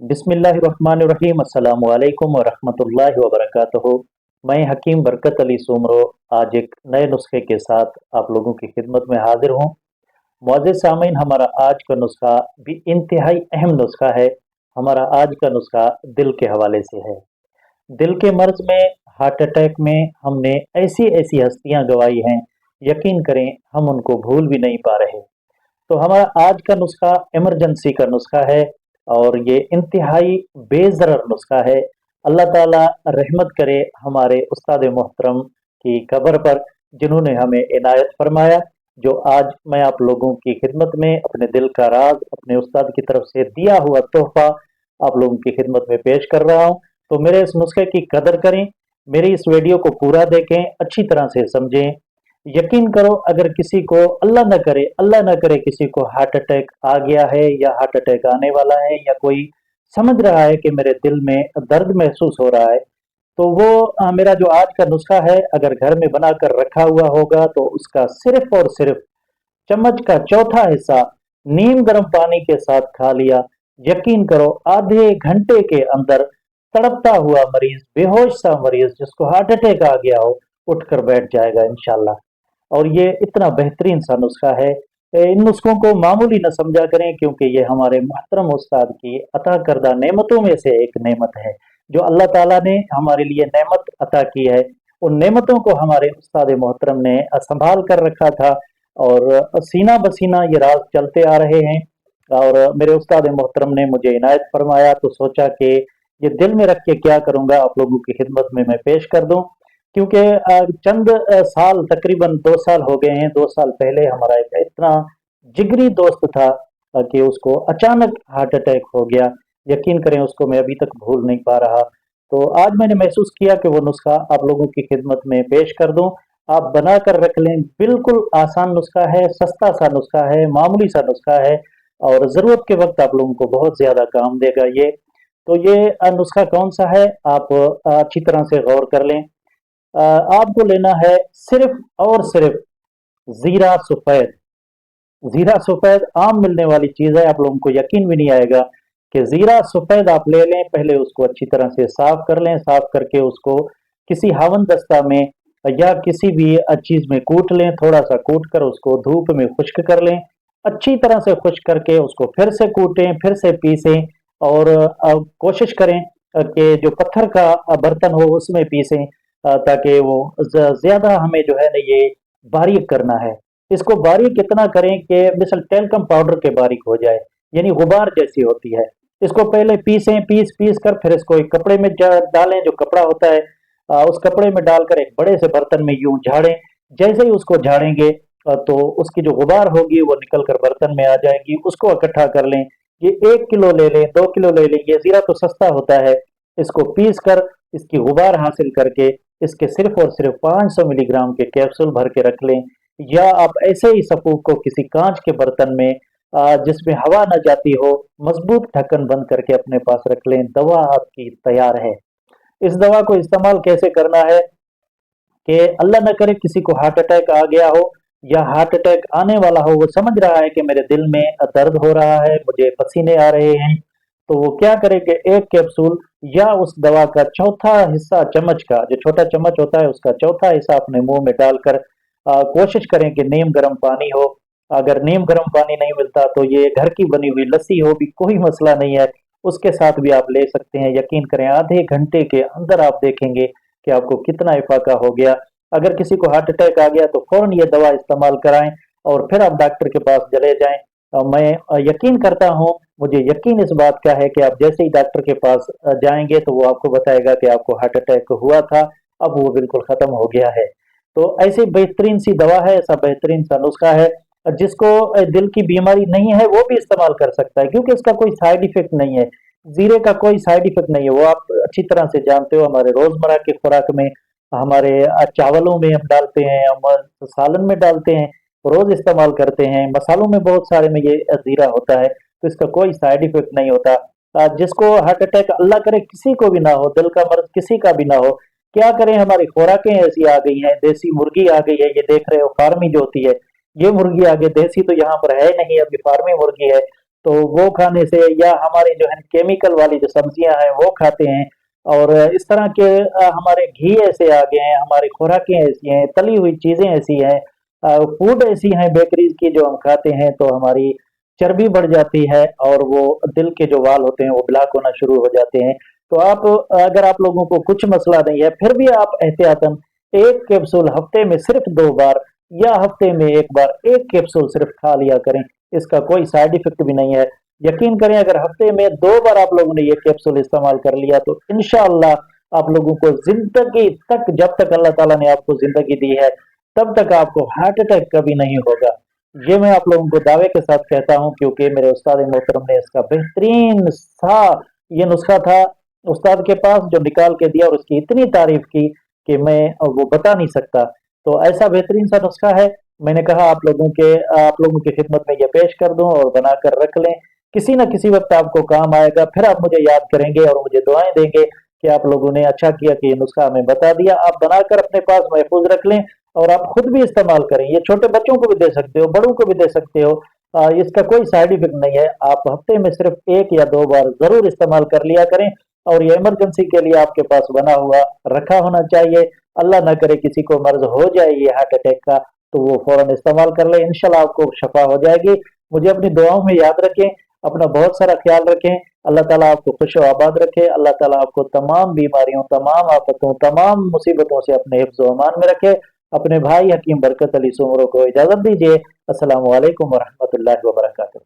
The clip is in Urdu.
بسم اللہ الرحمن الرحیم، السلام علیکم ورحمۃ اللہ وبرکاتہ۔ میں حکیم برکت علی سومرو آج ایک نئے نسخے کے ساتھ آپ لوگوں کی خدمت میں حاضر ہوں۔ معزز سامعین، ہمارا آج کا نسخہ بھی انتہائی اہم نسخہ ہے۔ ہمارا آج کا نسخہ دل کے حوالے سے ہے۔ دل کے مرض میں، ہارٹ اٹیک میں ہم نے ایسی ایسی ہستیاں گوائی ہیں، یقین کریں ہم ان کو بھول بھی نہیں پا رہے۔ تو ہمارا آج کا نسخہ ایمرجنسی کا نسخہ ہے۔ اور یہ انتہائی بے ضرر نسخہ ہے۔ اللہ تعالیٰ رحمت کرے ہمارے استاد محترم کی قبر پر جنہوں نے ہمیں عنایت فرمایا، جو آج میں آپ لوگوں کی خدمت میں اپنے دل کا راز، اپنے استاد کی طرف سے دیا ہوا تحفہ آپ لوگوں کی خدمت میں پیش کر رہا ہوں۔ تو میرے اس نسخے کی قدر کریں، میری اس ویڈیو کو پورا دیکھیں، اچھی طرح سے سمجھیں۔ یقین کرو، اگر کسی کو اللہ نہ کرے، اللہ نہ کرے کسی کو ہارٹ اٹیک آ گیا ہے یا ہارٹ اٹیک آنے والا ہے یا کوئی سمجھ رہا ہے کہ میرے دل میں درد محسوس ہو رہا ہے، تو وہ میرا جو آج کا نسخہ ہے، اگر گھر میں بنا کر رکھا ہوا ہوگا تو اس کا صرف اور صرف چمچ کا چوتھا حصہ نیم گرم پانی کے ساتھ کھا لیا۔ یقین کرو، آدھے گھنٹے کے اندر تڑپتا ہوا مریض، بے ہوش سا مریض جس کو ہارٹ اٹیک آ گیا ہو، اٹھ کر بیٹھ جائے گا انشاءاللہ۔ اور یہ اتنا بہترین سا نسخہ ہے۔ ان نسخوں کو معمولی نہ سمجھا کریں کیونکہ یہ ہمارے محترم استاد کی عطا کردہ نعمتوں میں سے ایک نعمت ہے۔ جو اللہ تعالیٰ نے ہمارے لیے نعمت عطا کی ہے، ان نعمتوں کو ہمارے استاد محترم نے سنبھال کر رکھا تھا اور سینہ بسینہ یہ راز چلتے آ رہے ہیں۔ اور میرے استاد محترم نے مجھے عنایت فرمایا تو سوچا کہ یہ دل میں رکھ کے کیا کروں گا، آپ لوگوں کی خدمت میں میں پیش کر دوں۔ کیونکہ چند سال تقریباً دو سال ہو گئے ہیں، دو سال پہلے ہمارا ایک اتنا جگری دوست تھا کہ اس کو اچانک ہارٹ اٹیک ہو گیا۔ یقین کریں اس کو میں ابھی تک بھول نہیں پا رہا۔ تو آج میں نے محسوس کیا کہ وہ نسخہ آپ لوگوں کی خدمت میں پیش کر دوں۔ آپ بنا کر رکھ لیں، بالکل آسان نسخہ ہے، سستا سا نسخہ ہے، معمولی سا نسخہ ہے اور ضرورت کے وقت آپ لوگوں کو بہت زیادہ کام دے گا یہ۔ تو یہ نسخہ کون سا ہے؟ آپ اچھی طرح سے غور کر لیں۔ آپ کو لینا ہے صرف اور صرف زیرہ سفید۔ زیرہ سفید عام ملنے والی چیز ہے، آپ لوگوں کو یقین بھی نہیں آئے گا کہ زیرہ سفید آپ لے لیں، پہلے اس کو اچھی طرح سے صاف کر لیں، صاف کر کے اس کو کسی ہاون دستہ میں یا کسی بھی چیز میں کوٹ لیں، تھوڑا سا کوٹ کر اس کو دھوپ میں خشک کر لیں۔ اچھی طرح سے خشک کر کے اس کو پھر سے کوٹیں، پھر سے پیسیں اور کوشش کریں کہ جو پتھر کا برتن ہو، اس میں پیسیں۔ تاکہ وہ زیادہ ہمیں جو ہے نا یہ باریک کرنا ہے۔ اس کو باریک اتنا کریں کہ مثل ٹیلکم پاؤڈر کے باریک ہو جائے یعنی غبار جیسی ہوتی ہے۔ اس کو پہلے پیسیں، پیس پیس کر پھر اس کو ایک کپڑے میں ڈالیں جو کپڑا ہوتا ہے۔ اس کپڑے میں ڈال کر ایک بڑے سے برتن میں یوں جھاڑیں۔ جیسے ہی اس کو جھاڑیں گے تو اس کی جو غبار ہوگی وہ نکل کر برتن میں آ جائے گی۔ اس کو اکٹھا کر لیں۔ یہ ایک کلو لے لیں، دو کلو لے لیں، یہ زیرہ تو سستا ہوتا ہے۔ اس کو پیس کر اس کی غبار حاصل کر کے اس کے صرف اور صرف پانچ سو ملی گرام کے کیپسول بھر کے رکھ لیں، یا آپ ایسے ہی سپوک کو کسی کانچ کے برتن میں جس میں ہوا نہ جاتی ہو، مضبوط ڈھکن بند کر کے اپنے پاس رکھ لیں، دوا آپ کی تیار ہے۔ اس دوا کو استعمال کیسے کرنا ہے؟ کہ اللہ نہ کرے کسی کو ہارٹ اٹیک آ گیا ہو یا ہارٹ اٹیک آنے والا ہو، وہ سمجھ رہا ہے کہ میرے دل میں درد ہو رہا ہے، مجھے پسینے آ رہے ہیں۔ تو وہ کیا کرے کہ ایک کیپسول یا اس دوا کا چوتھا حصہ چمچ کا، جو چھوٹا چمچ ہوتا ہے، اس کا چوتھا حصہ اپنے منہ میں ڈال کر کوشش کریں کہ نیم گرم پانی ہو۔ اگر نیم گرم پانی نہیں ملتا تو یہ گھر کی بنی ہوئی لسی ہو بھی کوئی مسئلہ نہیں ہے۔ اس کے ساتھ بھی آپ لے سکتے ہیں۔ یقین کریں، آدھے گھنٹے کے اندر آپ دیکھیں گے کہ آپ کو کتنا افاقہ ہو گیا۔ اگر کسی کو ہارٹ اٹیک آ گیا تو فوراً یہ دوا استعمال کرائیں اور پھر آپ ڈاکٹر کے پاس چلے جائیں۔ میں یقین کرتا ہوں مجھے یقین اس بات کا ہے کہ آپ جیسے ہی ڈاکٹر کے پاس جائیں گے تو وہ آپ کو بتائے گا کہ آپ کو ہارٹ اٹیک ہوا تھا، اب وہ بالکل ختم ہو گیا ہے۔ تو ایسی بہترین سی دوا ہے، ایسا بہترین سا نسخہ ہے، جس کو دل کی بیماری نہیں ہے، وہ بھی استعمال کر سکتا ہے، کیونکہ اس کا کوئی سائیڈ ایفیکٹ نہیں ہے۔ زیرے کا کوئی سائیڈ ایفیکٹ نہیں ہے، وہ آپ اچھی طرح سے جانتے ہو، ہمارے روزمرہ کے خوراک میں، ہمارے چاولوں میں ہم ڈالتے ہیں، ہم سالن میں ڈالتے ہیں، روز استعمال کرتے ہیں۔ مسالوں میں بہت سارے میں یہ زیرہ ہوتا ہے۔ تو اس کا کوئی سائیڈ ایفیکٹ نہیں ہوتا۔ جس کو ہارٹ اٹیک اللہ کرے، کسی کو بھی نہ ہو، دل کا مرض کسی کا بھی نہ ہو، کیا کریں؟ ہماری خوراکیں ایسی آ گئی ہیں، دیسی مرغی آ گئی ہے، یہ دیکھ رہے ہو فارمی جو ہوتی ہے، یہ مرغی آگے دیسی تو یہاں پر ہے نہیں، ابھی فارمی مرغی ہے۔ تو وہ کھانے سے یا ہماری جو ہے کیمیکل والی جو سبزیاں ہیں، وہ کھاتے ہیں۔ اور اس طرح کے ہمارے گھی ایسے آ گئے ہیں، ہماری خوراکیں ایسی ہیں، تلی ہوئی چیزیں ایسی ہیں۔ فوڈ ایسی ہیں بیکریز کی جو ہم کھاتے ہیں، تو ہماری چربی بڑھ جاتی ہے اور وہ دل کے جو وال ہوتے ہیں وہ بلاک ہونا شروع ہو جاتے ہیں۔ تو آپ اگر آپ لوگوں کو کچھ مسئلہ نہیں ہے، پھر بھی آپ احتیاطاً ایک کیپسول ہفتے میں صرف دو بار یا ہفتے میں ایک بار ایک کیپسول صرف کھا لیا کریں، اس کا کوئی سائیڈ افیکٹ بھی نہیں ہے۔ یقین کریں، اگر ہفتے میں دو بار آپ لوگوں نے یہ کیپسول استعمال کر لیا تو انشاءاللہ آپ لوگوں کو زندگی تک، جب تک اللہ تعالیٰ نے آپ کو زندگی دی ہے، تب تک آپ کو ہارٹ اٹیک کبھی نہیں ہوگا۔ یہ میں آپ لوگوں کو دعوے کے ساتھ کہتا ہوں کیونکہ میرے استاد محترم نے اس کا بہترین سا یہ نسخہ تھا استاد کے پاس جو نکال کے دیا اور اس کی اتنی تعریف کی کہ میں وہ بتا نہیں سکتا۔ تو ایسا بہترین سا نسخہ ہے۔ میں نے کہا آپ لوگوں کے آپ لوگوں کی خدمت میں یہ پیش کر دوں اور بنا کر رکھ لیں۔ کسی نہ کسی وقت آپ کو کام آئے گا۔ پھر آپ مجھے یاد کریں گے اور مجھے دعائیں دیں گے کہ آپ لوگوں نے اچھا کیا کہ یہ نسخہ ہمیں بتا دیا۔ آپ بنا کر اپنے پاس محفوظ رکھ لیں۔ اور آپ خود بھی استعمال کریں۔ یہ چھوٹے بچوں کو بھی دے سکتے ہو، بڑوں کو بھی دے سکتے ہو۔ اس کا کوئی سائیڈ افیکٹ نہیں ہے۔ آپ ہفتے میں صرف ایک یا دو بار ضرور استعمال کر لیا کریں اور یہ ایمرجنسی کے لیے آپ کے پاس بنا ہوا رکھا ہونا چاہیے۔ اللہ نہ کرے کسی کو مرض ہو جائے یہ ہارٹ اٹیک کا، تو وہ فوراً استعمال کر لیں۔ انشاءاللہ آپ کو شفا ہو جائے گی۔ مجھے اپنی دعاؤں میں یاد رکھیں، اپنا بہت سارا خیال رکھیں۔ اللہ تعالیٰ آپ کو خوش و آباد رکھے۔ اللہ تعالیٰ آپ کو تمام بیماریوں، تمام آفتوں، تمام مصیبتوں سے اپنے حفظ و امان میں رکھے۔ اپنے بھائی حکیم برکت علی سمرو کو اجازت دیجیے السلام علیکم ورحمۃ اللہ وبرکاتہ۔